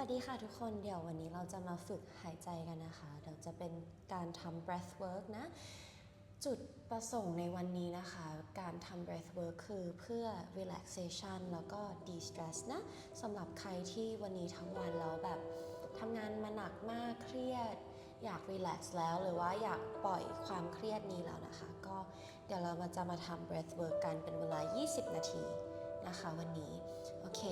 วัสดีค่ะทุกคนเดี๋ยววันนี้เราจะมาฝึกหายใจกันนะคะเดี๋ยวจะเป็นการทำ breath work นะ จุดประสงค์ในวันนี้นะคะ การทำ breath work คือเพื่อ relaxation แล้วก็ de-stress นะสำหรับใครที่วันนี้ทั้งวันแล้วแบบทำงานมาหนักมากเครียด อยาก relax แล้ว หรือว่าอยากปล่อยความเครียดนี้แล้วนะคะ ก็เดี๋ยวเรามาจะมาทำ breath work กันเป็นเวลา 20 นาทีนะคะ วันนี้โอเค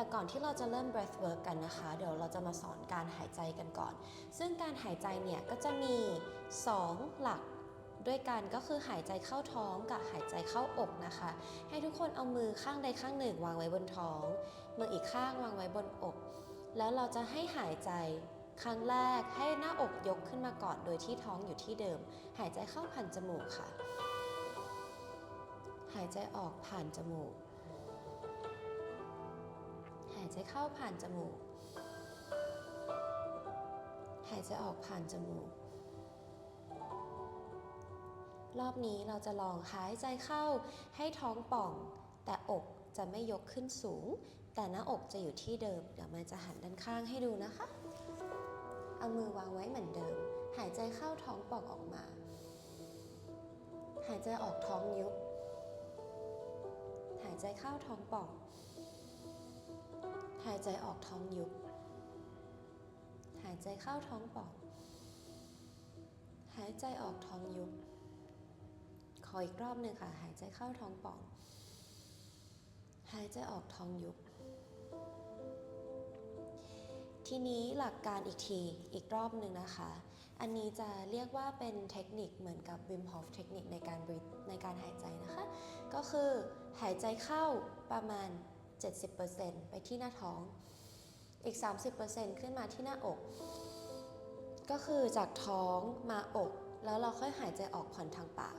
แต่ก่อนที่เราจะเริ่ม breath work กันนะคะ เดี๋ยวเราจะมาสอนการหายใจกันก่อน ซึ่งการหายใจเนี่ยก็จะมี 2 หลักด้วยกันก็คือหายใจเข้าท้องกับหายใจเข้าอกนะคะ ให้ทุกคนเอามือข้างใดข้างหนึ่ง วางไว้บนท้อง มืออีกข้างวางไว้บนอก แล้วเราจะให้หายใจครั้งแรกให้หน้าอกยกขึ้นมาก่อนโดยที่ท้องอยู่ที่เดิม หายใจเข้าผ่านจมูกค่ะ หายใจออกผ่านจมูกายใจเข้าผ่านจมูก หายใจออกผ่านจมูก รอบนี้เราจะลองหายใจเข้าให้ท้องป่อง แต่อกจะไม่ยกขึ้นสูง แต่หน้าอกจะอยู่ที่เดิม เดี๋ยวมันจะหันด้านข้างให้ดูนะคะ เอามือวางไว้เหมือนเดิม หายใจเข้าท้องป่องออกมา หายใจออกท้องยุบ หายใจเข้าท้องป่อง หายใจออกท้องยุบ หายใจเข้าท้องป่อง หายใจออกท้องยุบ ขออีกรอบหนึ่งค่ะ หายใจเข้าท้องป่อง หายใจออกท้องยุบ ทีนี้หลักการอีกที อีกรอบหนึ่งนะคะ อันนี้จะเรียกว่าเป็นเทคนิคเหมือนกับ Wim Hof เทคนิคในการในการหายใจนะคะ ก็คือหายใจเข้าประมาณ 70%ไปที่หน้าท้อง อีก 30%ขึ้นมาที่หน้าอก ก็คือจากท้องมาอก แล้วเราค่อยหายใจออกผ่อนทางปาก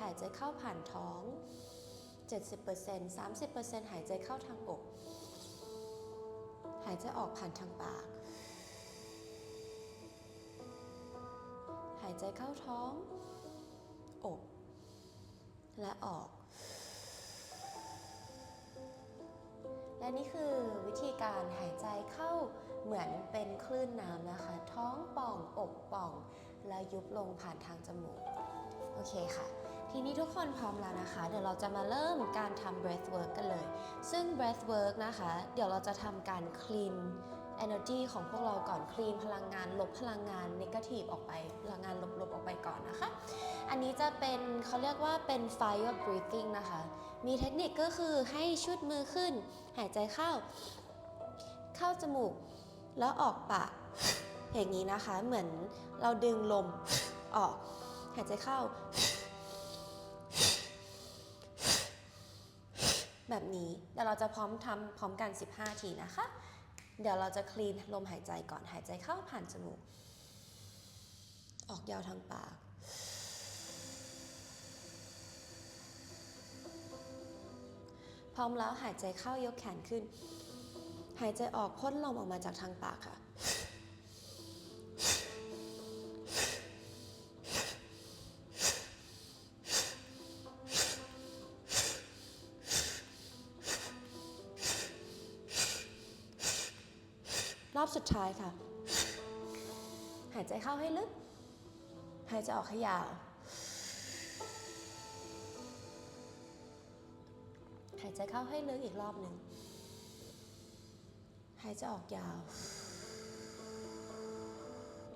หายใจเข้าผ่านท้อง 70% 30%หายใจเข้าทางอก หายใจออกผ่านทางปาก หายใจเข้าท้อง อก และออก และนี่คือวิธีการหายใจเข้าเหมือนเป็นคลื่นน้ำนะคะ ท้องป่องอกป่อง และยุบลงผ่านทางจมูก โอเคค่ะ ทีนี้ทุกคนพร้อมแล้วนะคะ เดี๋ยวเราจะมาเริ่มการทำ breath work กันเลย ซึ่ง breath work นะคะ เดี๋ยวเราจะทำการ clean energy ของพวกเราก่อน clean พลังงาน ลบพลังงาน negative ออกไป พลังงานลบๆออกไปก่อนนะคะ อันนี้จะเป็นเขาเรียกว่าเป็น fire breathing นะคะ มีเทคนิคก็คือให้ชุดมือขึ้น หายใจเข้า เข้าจมูก แล้วออกปาก อย่างนี้นะคะ เหมือนเราดึงลมออก หายใจเข้า แบบนี้ เดี๋ยวเราจะพร้อมทำพร้อมกัน 15 ทีนะคะ เดี๋ยวเราจะคลีนลมหายใจก่อนหายใจเข้าผ่านจมูก ออกยาวทางปากพร้อมแล้วหายใจเข้ายกแขนขึ้น หายใจออกพ่นลมออกมาจากทางปากค่ะ ท้ายค่ะ หายใจเข้าให้ลึก หายใจออกให้ยาว หายใจเข้าให้ลึกอีกรอบหนึ่ง หายใจออกยาว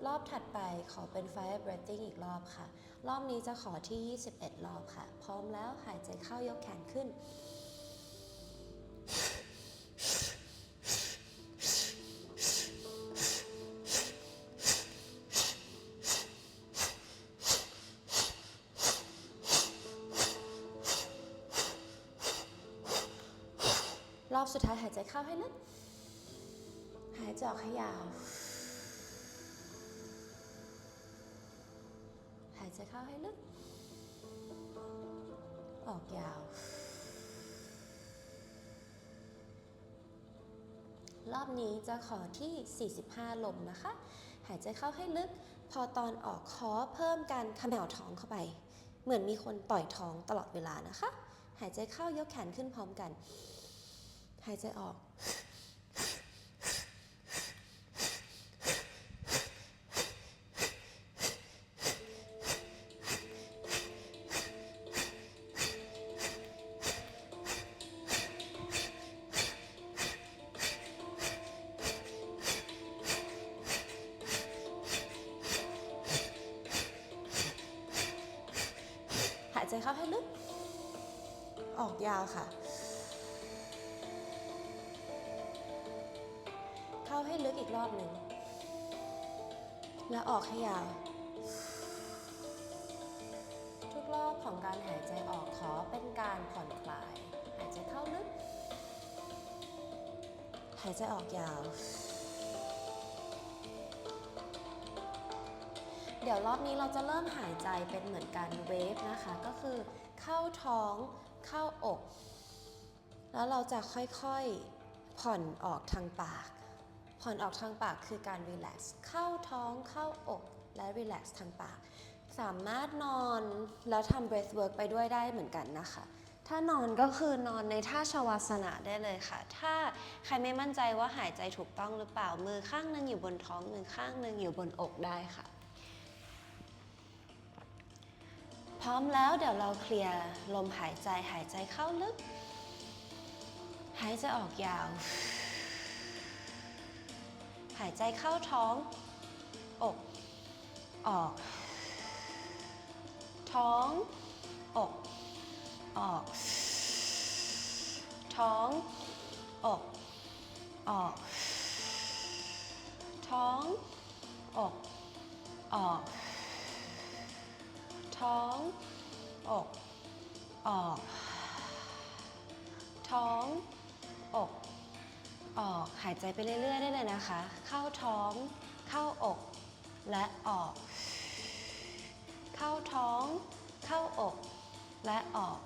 รอบถัดไปขอเป็น fire breathing อีกรอบค่ะ รอบนี้จะขอที่ 21 รอบค่ะ พร้อมแล้วหายใจเข้ายกแขนขึ้น สุดท้ายหายใจเข้าให้ลึก หายใจออกให้ยาว หายใจเข้าให้ลึก ออกยาว รอบนี้จะขอที่ 45 ลมนะคะ หายใจเข้าให้ลึก พอตอนออกขอเพิ่มการขมวท้องเข้าไป เหมือนมีคนต่อยท้องตลอดเวลานะคะ หายใจเข้ายกแขนขึ้นพร้อมกัน หายใจออก ยาว ทุกรอบของการหายใจออกขอเป็นการผ่อนคลาย หายใจเข้าลึก หายใจออกยาว เดี๋ยวรอบนี้เราจะเริ่มหายใจเป็นเหมือนการเวฟนะคะ ก็คือเข้าท้องเข้าอก แล้วเราจะค่อยๆผ่อนออกทางปาก ผ่อนออกทางปากคือการรีแลกซ์เข้าท้องเข้าอกและรีแลกซ์ทางปาก สามารถนอนแล้วทำ breath work ไปด้วยได้เหมือนกันนะคะ ถ้านอนก็คือนอนในท่าชวาสนาได้เลยค่ะ ถ้าใครไม่มั่นใจว่าหายใจถูกต้องหรือเปล่ามือข้างหนึงอยู่บนท้องมือข้างหนึงอยู่บนอกได้ค่ะ พร้อมแล้วเดี๋ยวเราเคลียร์ลมหายใจหายใจเข้าลึก หายใจออกยาว หายใจเข้าท้อง อก ออก ท้อง อก ออก ท้อง อก ออก ท้อง อก ออก ท้อง อก ออก ท้อง อก ออกหายใจไปเรื่อยๆ ได้เลยนะคะ เข้าท้อง เข้าอก และออก เข้าท้อง เข้าอก และออก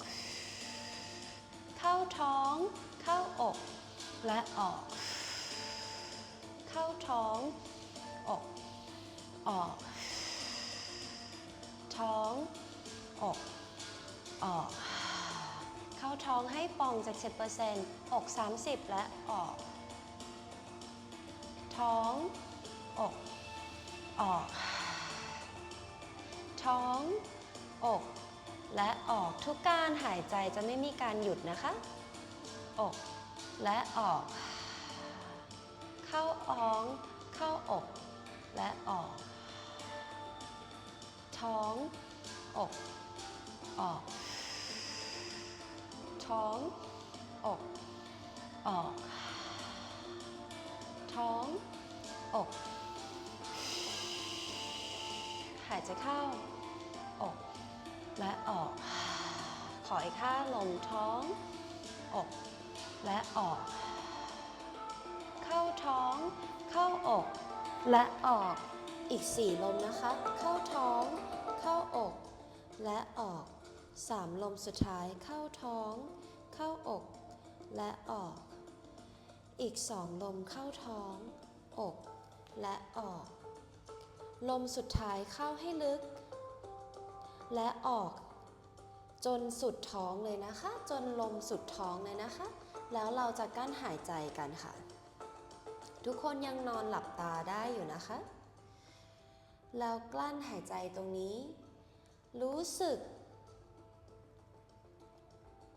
เข้าท้อง เข้าอก และออก เข้าท้อง อก ออก ท้อง อก ออก เข้าท้องให้ปอง 70%อก 30 และออก ท้อง อก ออก ท้อง อก และออกทุกการหายใจจะไม่มีการหยุดนะคะ อก และออก เข้าอ้อง เข้าอก และออก ท้อง อก ออก ท้อง อก ออก ท้องอก หายใจเข้าอก และออก ขออีกห้าลมท้องอก และออก เข้าท้อง เข้าอก และออก อีกสี่ลมนะคะ เข้าท้อง เข้าอก และออกสามลมสุดท้ายเข้าท้อง เข้าอก และออก อีกสองลมเข้าท้อง อก และออก ลมสุดท้ายเข้าให้ลึก และออก จนสุดท้องเลยนะคะ จนลมสุดท้องเลยนะคะ แล้วเราจะกั้นหายใจกันค่ะ ทุกคนยังนอนหลับตาได้อยู่นะคะ แล้วกลั้นหายใจตรงนี้ รู้สึก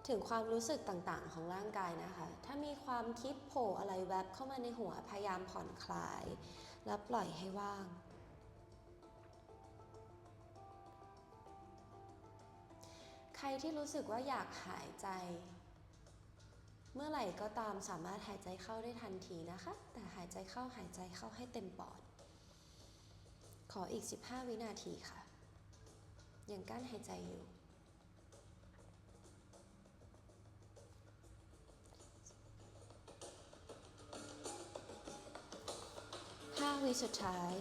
ถึงความรู้สึกต่างๆ ของร่างกายนะคะ ถ้ามีความคิดโผล่อะไรแวบเข้ามาในหัวพยายามผ่อนคลาย แล้วปล่อยให้ว่าง ใครที่รู้สึกว่าอยากหายใจ เมื่อไหร่ก็ตามสามารถหายใจเข้าได้ทันทีนะคะ แต่หายใจเข้าหายใจเข้าให้เต็มปอด ขออีก 15 วินาทีค่ะ ยังกั้นหายใจอยู่ 5 วิสุดท้าย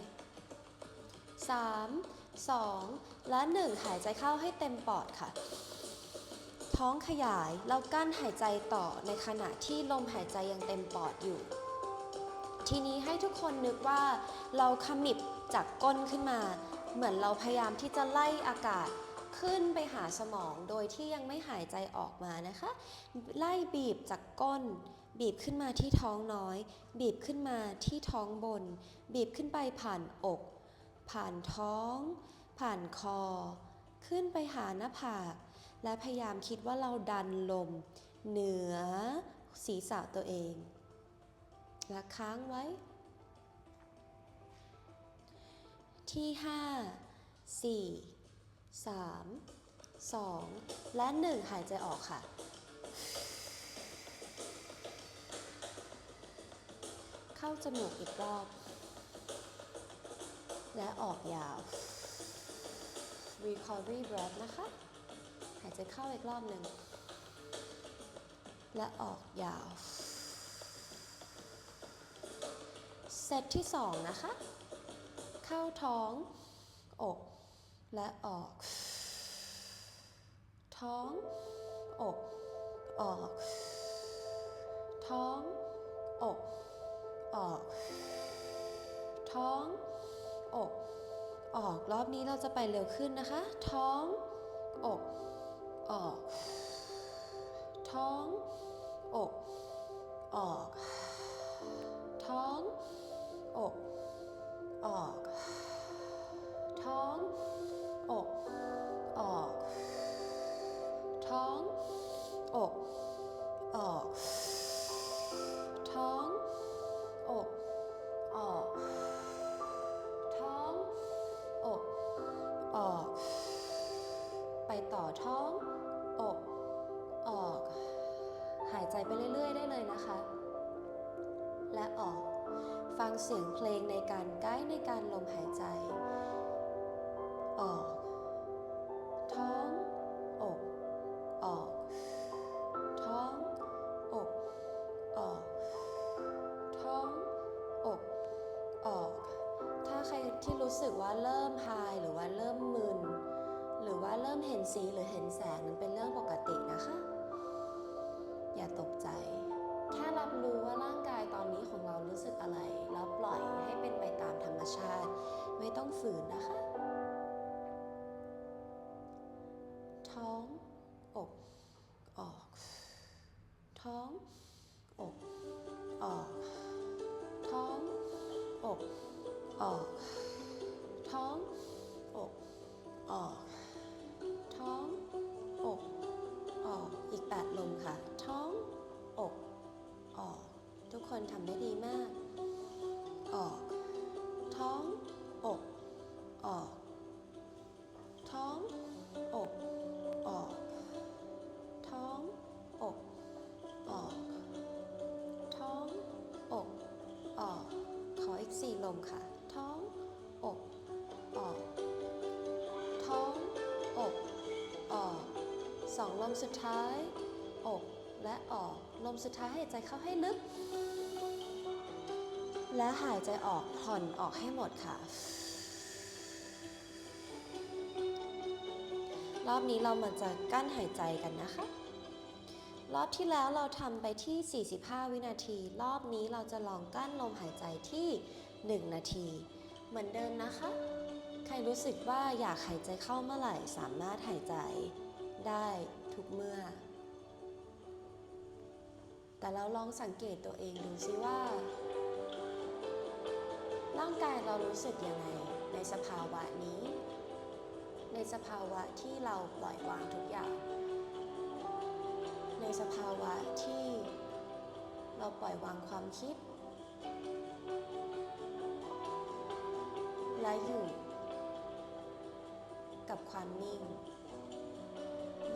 3 2 และ 1 หายใจเข้าให้เต็มปอดค่ะ ท้องขยายแล้วกั้นหายใจต่อในขณะที่ลมหายใจยังเต็มปอดอยู่ ทีนี้ให้ทุกคนนึกว่าเราขมิบจากก้นขึ้นมา เหมือนเราพยายามที่จะไล่อากาศขึ้นไปหาสมองโดยที่ยังไม่หายใจออกมานะคะ ไล่บีบจากก้น บีบขึ้นมาที่ท้องน้อย บีบขึ้นมาที่ท้องบน บีบขึ้นไปผ่านอก ผ่านท้อง ผ่านคอ ขึ้นไปหาหน้าผาก และพยายามคิดว่าเราดันลม เหนือศีรษะตัวเองและค้างไว้ ที่ 5 4 3 2 และ 1 หายใจออกค่ะ เข้าจมูกอีกรอบ และออกยาว recovery breath นะคะ หายใจเข้าอีกรอบหนึ่ง และออกยาว เซตที่2นะคะ เข้าท้อง อก และออก ท้อง อก ออก ท้องอ ออก ท้อง อก ออก รอบนี้เราจะไปเร็วขึ้นนะคะ ท้อง อก ออก ท้อง อก เสียงเพลงในการไกด์ในการลมหายใจ ออก ท้อง อก ออก ท้อง อก ออก ท้อง อก ออก ถ้าใครที่รู้สึกว่าเริ่มหายหรือว่าเริ่มมึน หรือว่าเริ่มเห็นสีหรือเห็นแสงนั้นเป็นเรื่องปกตินะคะ อย่าตกใจ รับรู้ว่าร่างกายตอนนี้ของเรารู้สึกอะไร แล้วปล่อยให้เป็นไปตามธรรมชาติ ไม่ต้องฝืนนะคะ ท้อง อก ออก ท้อง สองลมสุดท้าย อกและออก ลมสุดท้ายหายใจเข้าให้ลึก และหายใจออกผ่อนออกให้หมดค่ะ รอบนี้เรามาจะกั้นหายใจกันนะคะ รอบที่แล้วเราทำไปที่ 45 วินาที รอบนี้เราจะลองกั้นลมหายใจที่ 1 นาที เหมือนเดิมนะคะ ใครรู้สึกว่าอยากหายใจเข้าเมื่อไหร่สามารถหายใจ ได้ทุกเมื่อ แต่เราลองสังเกตตัวเองดูซิว่า ร่างกายเรารู้สึกยังไงในสภาวะนี้ ในสภาวะที่เราปล่อยวางทุกอย่าง ในสภาวะที่เราปล่อยวางความคิด และอยู่กับความนิ่ง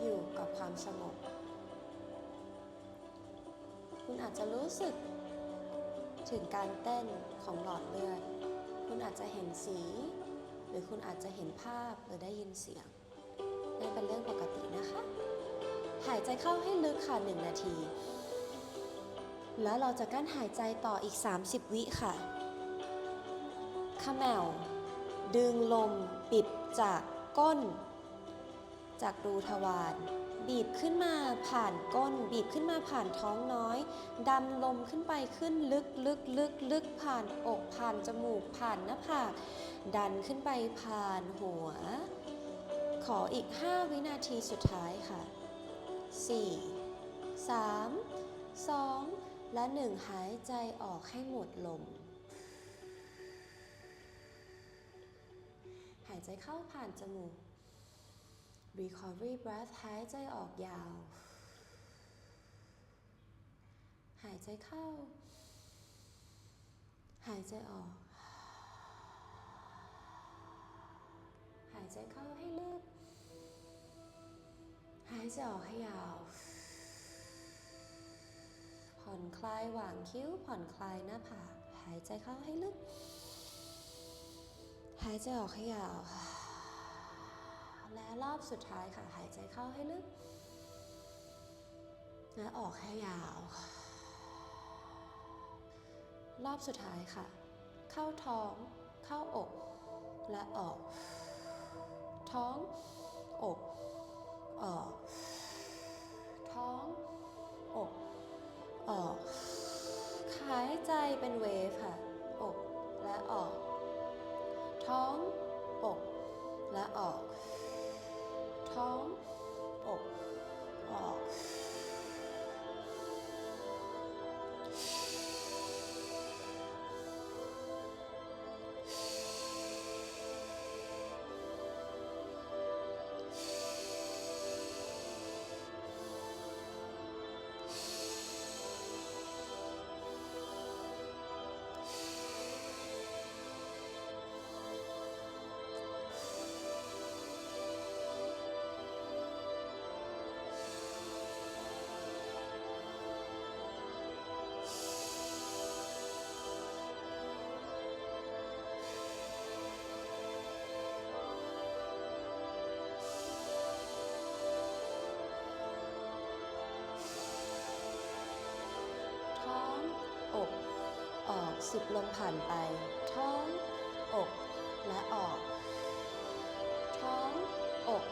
อยู่กับความสงบ คุณอาจจะรู้สึกถึงการเต้นของหลอดเลือด คุณอาจจะเห็นสี หรือคุณอาจจะเห็นภาพหรือได้ยินเสียงนั่นเป็นเรื่องปกตินะคะ หายใจเข้าให้ลึกค่ะ1นาที แล้วเราจะกั้นหายใจต่ออีก 30 วิค่ะขมแมวดึงลมปิดจากก้น จากรูทวารบีบขึ้นมาผ่านก้น บีบขึ้นมาผ่านท้องน้อย ดันลมขึ้นไปขึ้นลึกลึกลึกลึกผ่านอกผ่านจมูกผ่านหน้าผากดันขึ้นไปผ่านหัว ขออีก 5 วินาทีสุดท้ายค่ะ 4 3 2 และหนึ่งหายใจออกให้หมดลม หายใจเข้าผ่านจมูก recovery breath หายใจออกยาว หายใจเข้า หายใจออก หายใจเข้าให้ลึก หายใจออกให้ยาว ผ่อนคลายหว่างคิ้ว ผ่อนคลายหน้าผาก หายใจเข้าให้ลึก หายใจออกให้ยาว และรอบสุดท้ายค่ะ หายใจเข้าให้ลึก และออกให้ยาว รอบสุดท้ายค่ะ เข้าท้อง เข้าอก และออก ท้อง อก ออก ท้อง อก ออก หายใจเป็นเวฟค่ะ อก และออก ท้อง อกและออก ท้อง สิบลมผ่านไป ท้อง อก และออก ท้อง อก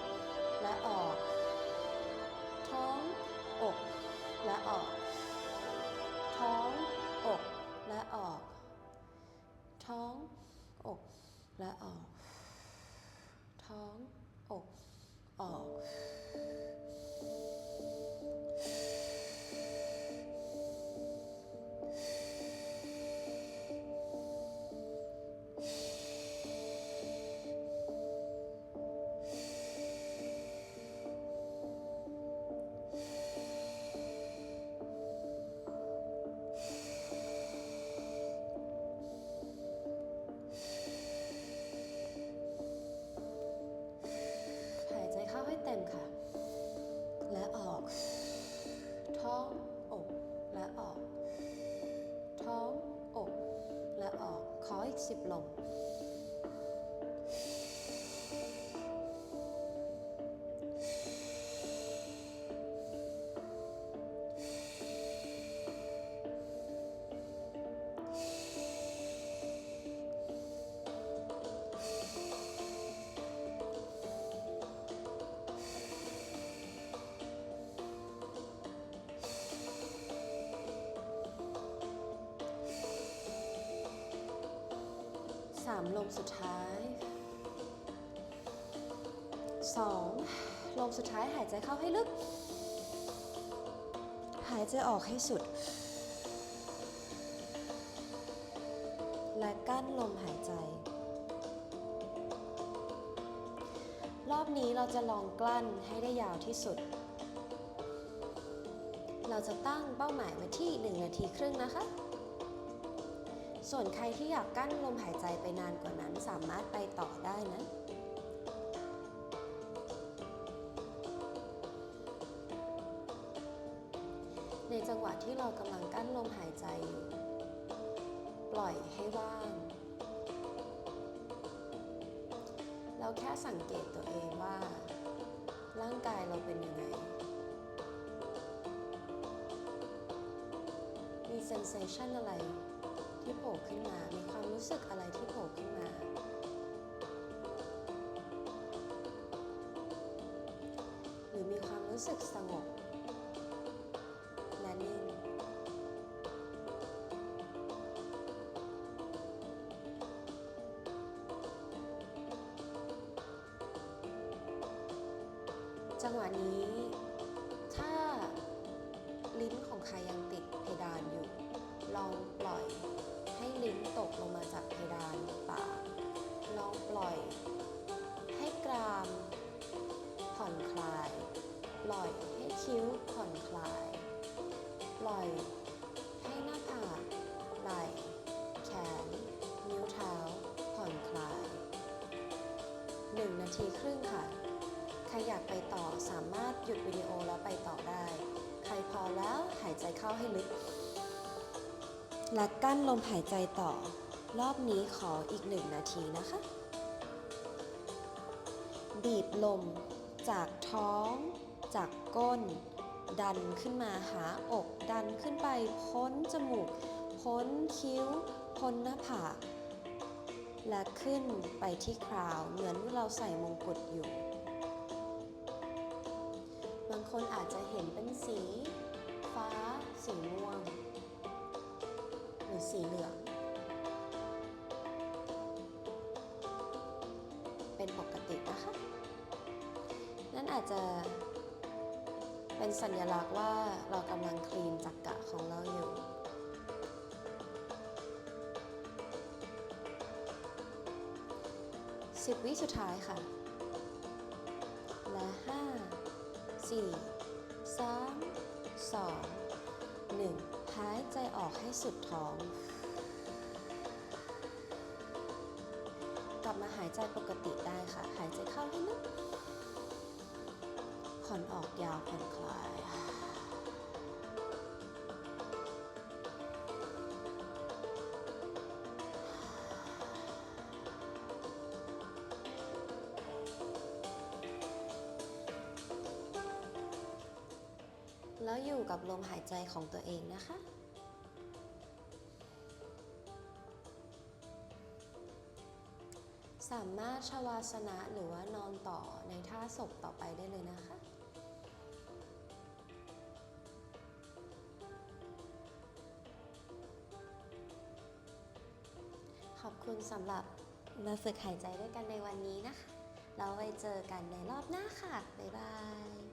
และออก ท้อง อก และออก ท้อง อก และออก ท้อง อก และออกขอ ามลมสุดท้ายสองลมสุดท้ายหายใจเข้าให้ลึก หายใจออกให้สุด และกั้นลมหายใจ รอบนี้เราจะลองกลั้นให้ได้ยาวที่สุด เราจะตั้งเป้าหมายไว้ที่ 1 นาทีครึ่งนะคะ ส่วนใครที่อยากกั้นลมหายใจไปนานกว่านั้นสามารถไปต่อได้นะ ในจังหวะที่เรากำลังกั้นลมหายใจอยู่ ปล่อยให้ว่าง เราแค่สังเกตตัวเองว่า ร่างกายเราเป็นยังไงมี sensation อะไร ที่โผล่ขึ้นมา มีความรู้สึกอะไรที่โผล่ขึ้นมา หรือมีความรู้สึกสงบและนิ่งจังหวะนี้ ล่อย ให้หน้าผากไหล่แขน นิ้วเท้า ผ่อนคลาย 1 นาทีครึ่งค่ะ ใครอยากไปต่อสามารถหยุดวิดีโอแล้วไปต่อได้ ใครพอแล้วหายใจเข้าให้ลึก และกั้นลมหายใจต่อ รอบนี้ขออีกหนึ่งนาทีนะคะ บีบลมจากท้อง จากก้น ดันขึ้นมาหาอกดันขึ้นไปพ้นจมูก พ้นคิ้ว พ้นหน้าผากและขึ้นไปที่คราวเหมือนเราใส่มงกุฎอยู่ บางคนอาจจะเห็นเป็นสี ฟ้า สีม่วง หรือสีเหลือง เป็นปกตินะคะ นั่นอาจจะ เป็นสัญลักษณ์ว่าเรากำลังคลีนจักกะของเราอยู่สิบวิสุดท้ายค่ะ และห้าสี่สามสองหนึ่งหายใจออกให้สุดท้อง กลับมาหายใจปกติได้ค่ะ หายใจเข้าให้ลึก ผ่อนออกยาวผ่อนคลาย แล้วอยู่กับลมหายใจของตัวเองนะคะสามารถชวาสนะหรือว่านอนต่อในท่าศพต่อไปได้เลยนะคะ สำหรับมาฝึกหายใจด้วยกันในวันนี้นะคะ เราไว้เจอกันในรอบหน้าค่ะ บ๊ายบาย